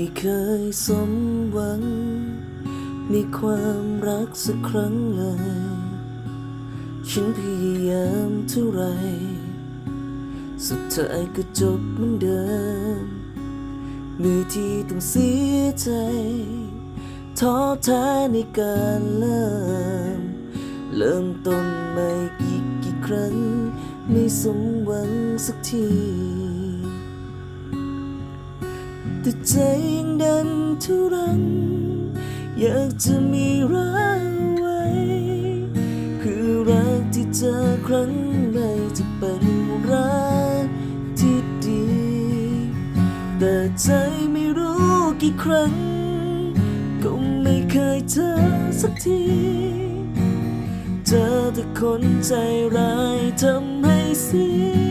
ไม่เคยสมหวัง ในความรักสักครั้งเลย ฉันพยายามเท่าไร สุดท้ายก็จบเหมือนเดิมมือที่ต้องเสียใจท้อแท้ในการเริ่ม เริ่มต้นใหม่อีกกี่ครั้ง ไม่สมหวังสักที แต่ใจยังดันทุรัง อยากจะมีรักไว้ คือรักที่เจอครั้งใดจะเป็นรักที่ดี แต่ใจไม่รู้กี่ครั้ง ก็ไม่เคยเจอสักทีเจอแต่คนใจร้ายทำให้เสีย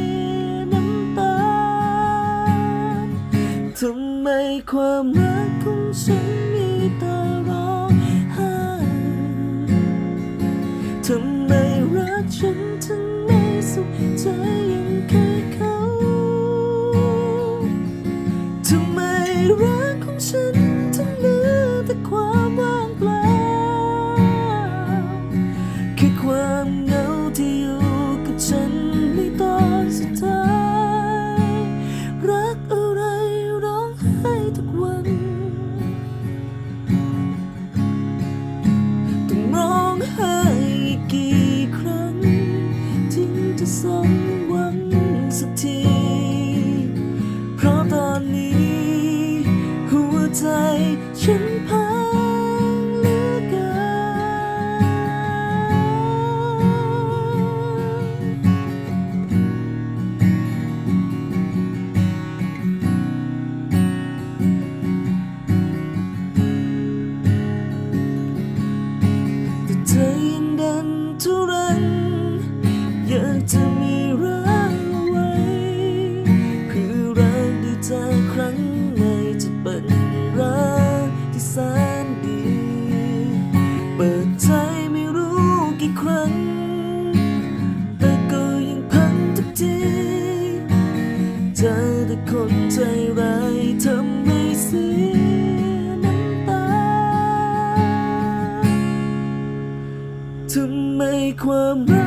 ความรักของฉันมีแต่ร้องไห้ทำไมรักฉันถึงไม่สุขใจ สมหวังสักที เพราะตอนนี้ หัวใจฉันพั ความรั